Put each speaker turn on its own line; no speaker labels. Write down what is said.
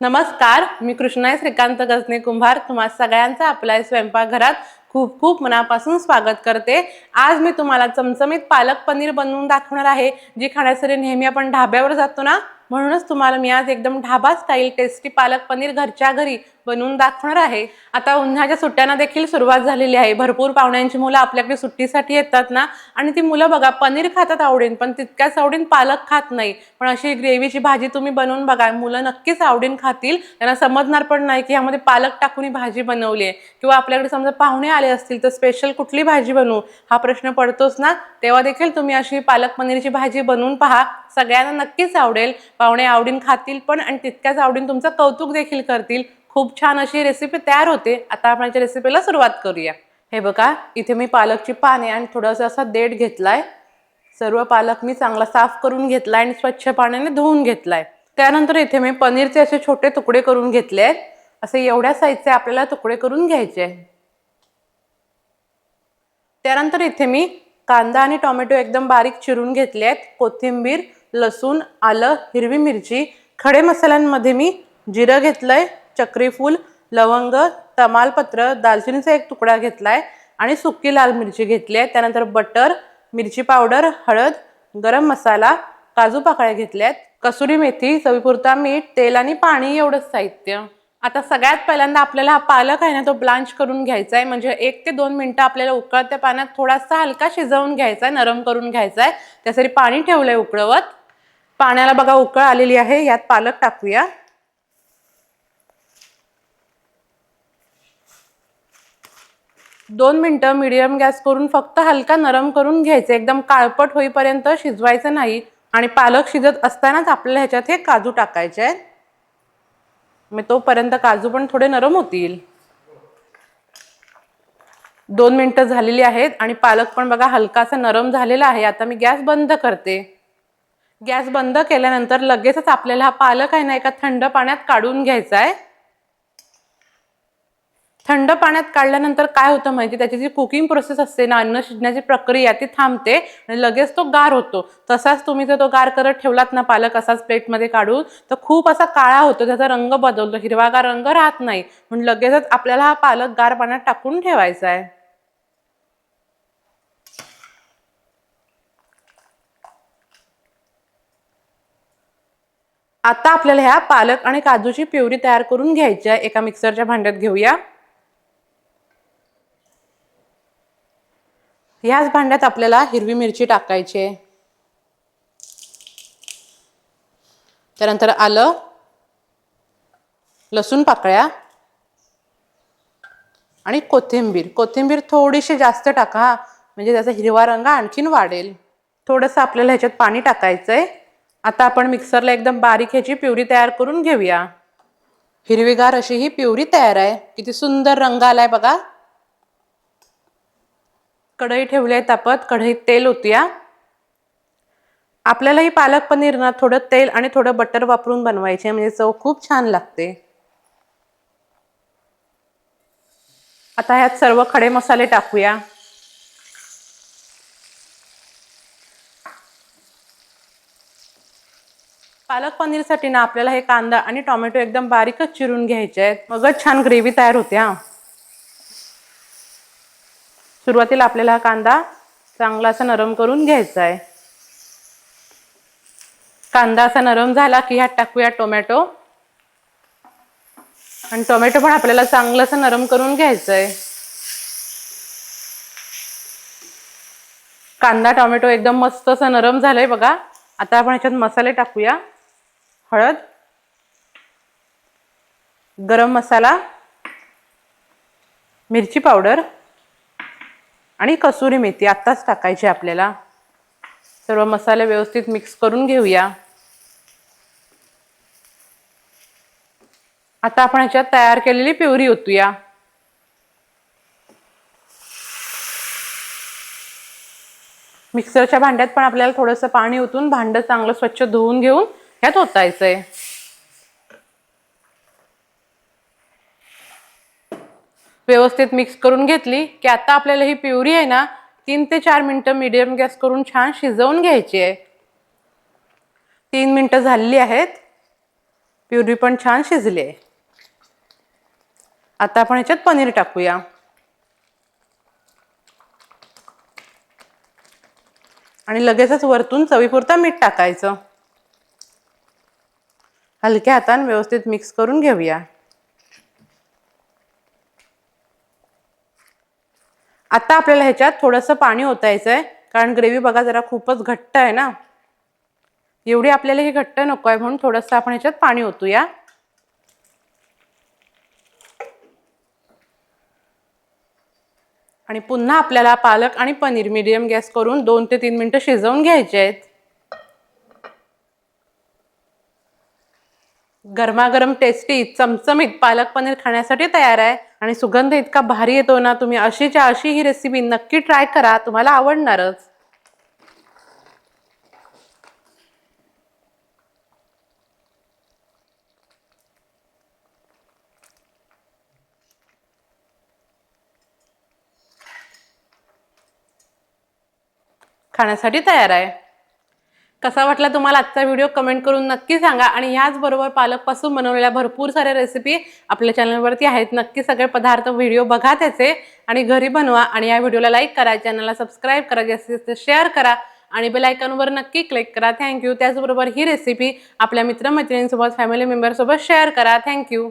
नमस्कार मी कृष्णाय श्रीकांत गजने कुंभार. तुम्हा सगळ्यांचं आपल्या स्वयंपाकघरात खूप खूप मनापासून स्वागत करते. आज मी तुम्हाला चमचमीत पालक पनीर बनवून दाखवणार आहे जी खाण्यासाठी नेहमी आपण ढाब्यावर जातो ना? म्हणूनच तुम्हाला मी आज एकदम ढाबा स्टाईल टेस्टी पालक पनीर घरच्या घरी बनवून दाखवणार आहे. आता उन्हाच्या सुट्ट्यांना देखील सुरुवात झालेली आहे. भरपूर पाहुण्यांची मुलं आपल्याकडे सुट्टीसाठी येतात ना. आणि ती मुलं बघा पनीर खातात आवडीन पण तितक्याच आवडीन पालक खात नाही. पण अशी ग्रेव्हीची भाजी तुम्ही बनवून बघा. मुलं नक्कीच आवडीन खातील. त्यांना समजणार पण नाही की ह्यामध्ये पालक टाकून ही भाजी बनवली आहे किंवा आपल्याकडे समजा पाहुणे आले असतील तर स्पेशल कुठली भाजी बनवू? हा प्रश्न पडतोच ना. तेव्हा देखील तुम्ही अशी पालक पनीरची भाजी बनवून पहा. सगळ्यांना नक्कीच आवडेल. पाहुणे आवडीन खातील पण आणि तितक्याच आवडीन तुमचं कौतुक देखील करतील. खूप छान अशी रेसिपी तयार होते. आता आपण याच्या रेसिपीला सुरुवात करूया. हे बघा इथे मी पालकची पाने आणि थोडंसं असा देठ घेतलाय. सर्व पालक मी चांगला साफ करून घेतलाय आणि स्वच्छ पाण्याने धुवून घेतलाय. त्यानंतर इथे मी पनीरचे असे छोटे तुकडे करून घेतले आहेत. असे एवढ्या साईजचे आपल्याला तुकडे करून घ्यायचे त्यानंतर इथे मी कांदा आणि टोमॅटो एकदम बारीक चिरून घेतले आहेत. कोथिंबीर लसूण आलं हिरवी मिरची खडे मसाल्यांमध्ये मी जिरं घेतलंय. चक्रीफूल लवंग तमालपत्र दालचिनीचा एक तुकडा घेतलाय आणि सुकी लाल मिरची घेतली आहे. त्यानंतर बटर मिरची पावडर हळद गरम मसाला काजू पाकळ्या आहेत. कसुरी मेथी चवीपुरता मीठ तेल आणि पाणी एवढंच साहित्य. आता सगळ्यात पहिल्यांदा आपल्याला हा पालक आहे ना तो ब्लांच करून घ्यायचा आहे. म्हणजे एक ते दोन मिनटं आपल्याला उकळत्या पाण्यात थोडासा हलका शिजवून घ्यायचा आहे नरम करून घ्यायचा आहे. त्यासाठी पाणी ठेवलंय उकळवत. पाण्याला बघा उकळ आलेली आहे. यात पालक टाकूया. दोन मिनटं मिडियम गॅस करून फक्त हलका नरम करून घ्यायचं. एकदम काळपट होईपर्यंत शिजवायचं नाही आणि पालक शिजत असतानाच आपल्याला ह्याच्यात हे काजू टाकायचे आहेत. मग तोपर्यंत काजू पण थोडे नरम होतील. दोन मिनटं झालेली आहेत आणि पालक पण बघा हलकासा नरम झालेला आहे. आता मी गॅस बंद करते. गॅस बंद केल्यानंतर लगेचच आपल्याला हा पालक आहे ना एका थंड पाण्यात काढून घ्यायचा आहे. थंड पाण्यात काढल्यानंतर काय होतं माहिती? त्याची जी कुकिंग प्रोसेस असते ना अन्न शिजण्याची प्रक्रिया ती थांबते आणि लगेच तो गार होतो. तसाच तुम्ही जर तो गार करत ठेवलात ना पालक असाच प्लेटमध्ये काढून तर खूप असा काळा होतो त्याचा रंग बदलतो हिरवागार रंग राहत नाही. म्हणून लगेचच आपल्याला हा पालक गार पाण्यात टाकून ठेवायचा आहे. आता आपल्याला ह्या पालक आणि काजूची प्युरी तयार करून घ्यायची आहे. एका मिक्सरच्या भांड्यात घेऊया. ह्याच भांड्यात आपल्याला हिरवी मिरची टाकायची आहे. त्यानंतर आलं लसूण पाकळ्या आणि कोथिंबीर. कोथिंबीर थोडीशी जास्त टाका म्हणजे त्याचा हिरवा रंग आणखीन वाढेल. थोडंसं आपल्याला ह्याच्यात पाणी टाकायचं आहे आता आपण मिक्सरला एकदम बारीक ह्याची प्युरी तयार करून घेऊया. हिरवीगार अशी ही प्युरी तयार आहे. किती सुंदर रंग आलाय बघा. कढई ठेवली आहे तापत कढईत तेल ओतूया. आपल्याला ही पालक पनीर ना थोडं तेल आणि थोडं बटर वापरून बनवायचे म्हणजे चव खूप छान लागते. आता ह्यात सर्व खडे मसाले टाकूया. पालक पनीरसाठी ना आपल्याला हे कांदा आणि टोमॅटो एकदम बारीकच चिरून घ्यायचे आहेत. मगच छान ग्रेव्ही तयार होते हा. सुरुवातीला आपल्याला हा कांदा चांगला असा नरम करून घ्यायचा आहे. कांदा असा नरम झाला की ह्यात टाकूया टोमॅटो. आणि टोमॅटो पण आपल्याला चांगलं असं नरम करून घ्यायचं आहे कांदा टोमॅटो एकदम मस्त असं नरम झालंय बघा. आता आपण ह्याच्यात मसाले टाकूया. हळद गरम मसाला मिरची पावडर. आणि कसुरी मेथी आत्ताच टाकायची आपल्याला. सर्व मसाले व्यवस्थित मिक्स करून घेऊया. आता आपण ह्याच्यात तयार केलेली प्युरी ओतूया. मिक्सरच्या भांड्यात पण आपल्याला थोडंसं पाणी ओतून भांडं चांगलं स्वच्छ धुवून घेऊन ह्यात ओतायचंय. व्यवस्थित मिक्स करून घेतली की आता आपल्याला ही प्युरी आहे ना तीन ते चार मिनटं मीडियम गॅस करून छान शिजवून घ्यायची आहे. तीन मिनटं झालेली आहेत. प्युरी पण छान शिजली आहे. आता आपण ह्याच्यात पनीर टाकूया. आणि लगेचच वरतून चवीपुरता मीठ टाकायचं. हलक्या हाताने व्यवस्थित मिक्स करून घेऊया. आता आपल्याला ह्याच्यात थोडंसं पाणी ओतायचं आहे कारण ग्रेव्ही बघा जरा खूपच घट्ट आहे ना. एवढी आपल्याला हे घट्ट नको आहे म्हणून थोडंसं आपण ह्याच्यात पाणी ओतूया. आणि पुन्हा आपल्याला पालक आणि पनीर मिडियम गॅस करून दोन ते तीन मिनटं शिजवून घ्यायचे आहेत. गरमागरम टेस्टी चमचमीत पालक पनीर खाण्यासाठी तयार आहे. आणि सुगंध इतका भारी येतो ना तुम्ही अशीच्या अशी ही रेसिपी नक्की ट्राय करा तुम्हाला आवडणारच. खाण्यासाठी तयार आहे. कसा वाटला तुम्हाला आजचा व्हिडिओ कमेंट करून नक्की सांगा. आणि याचबरोबर पालकपासून बनवलेल्या भरपूर साऱ्या रेसिपी आपल्या चॅनलवरती आहेत. नक्की सगळे पदार्थ व्हिडिओ बघा त्याचे आणि घरी बनवा. आणि या व्हिडिओला लाईक करा. चॅनलला सबस्क्राईब करा. जास्तीत जास्त शेअर करा. आणि बेलायकॉनवर नक्की क्लिक करा. थँक्यू त्याचबरोबर ही रेसिपी आपल्या मित्रमैत्रिणींसोबत फॅमिली मेंबरसोबत शेअर करा. Thank you